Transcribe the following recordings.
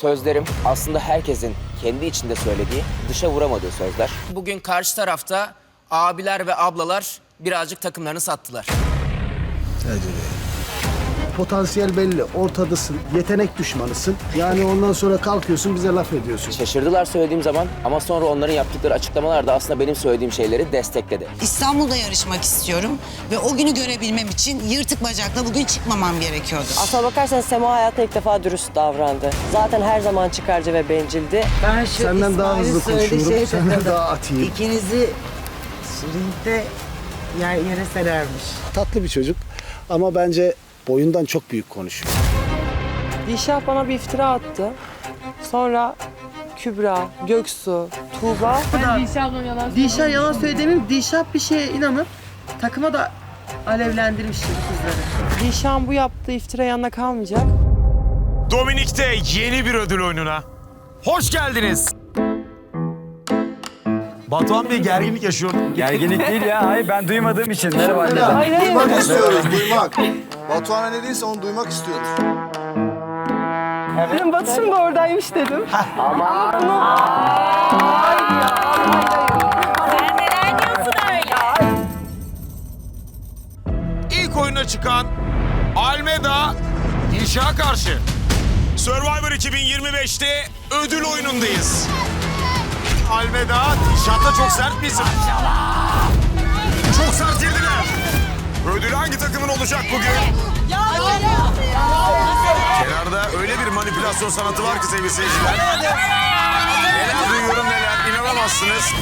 Sözlerim aslında herkesin kendi içinde söylediği, dışa vuramadığı sözler. Bugün karşı tarafta abiler ve ablalar birazcık takımlarını sattılar. Potansiyel belli, ortadasın, yetenek düşmanısın. Yani ondan sonra kalkıyorsun bize laf ediyorsun. Şaşırdılar söylediğim zaman ama sonra onların yaptıkları açıklamalar da aslında benim söylediğim şeyleri destekledi. İstanbul'da yarışmak istiyorum ve o günü görebilmem için yırtık bacakla bugün çıkmamam gerekiyordu. Aslına bakarsan Sema hayatında ilk defa dürüst davrandı. Zaten her zaman çıkarcı ve bencildi. Ben şu Senden daha İsmail'in hızlı söylediği konuşuyorum, şeye senden takıldım. daha atayım. İkinizi ringde yer, yere serermiş. Tatlı bir çocuk ama bence boyundan çok büyük konuşuyor. Dilşah bana bir iftira attı. Sonra Kübra, Göksu, Tuğba. Dilşah yalan söylediğimin Dilşah bir şeye inanıp takıma da alevlendirmiş kızları. Dilşah'ın bu yaptığı iftira yanına kalmayacak. Dominik'te yeni bir ödül oyununa hoş geldiniz. Batuhan Bey gerginlik yaşıyor. Gerginlik değil ya. Hayır ben duymadığım için. Merhaba. Hayır hayır. Duymak istiyoruz, duymak. Batuhan'a ne değilse onu duymak istiyoruz. Benim Batış'ım da oradaymış dedim. İlk oyuna çıkan Almeda Dilşah'a karşı. Survivor 2025'te ödül oyunundayız. Almeda Dilşah'ta çok sert bir isim. Çok sert girdiler. Ödül hangi takımın olacak bugün? Kenarda öyle bir manipülasyon sanatı var ki sevgili seyirciler. Neler duyuyorum neler inanamazsınız.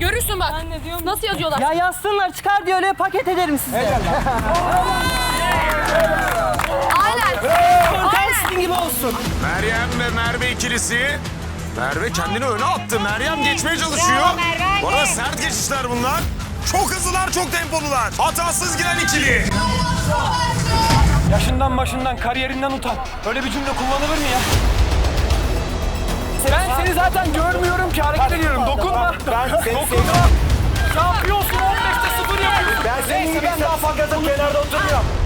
Görürsün bak. Nasıl yazıyorlar? Ya yazsınlar çıkar diye öyle paket ederim size. Aynen. gibi olsun. Meryem ve Merve ikilisi. Merve kendini öne attı. Meryem geçmeye çalışıyor. Bu arada sert geçişler bunlar. Çok hızlılar, çok tempolular. Hatasız giren ikili. Yaşından başından kariyerinden utan. Öyle bir cümle kullanılır mı ya? Ben seni zaten görmüyorum ki hareket ediyorum. Dokunma. Ben seni Dokunma. Şampiyonsun 15'te 0 yapıyorsun. Ben senin gibi ben daha fazla kenarda oturmuyorum.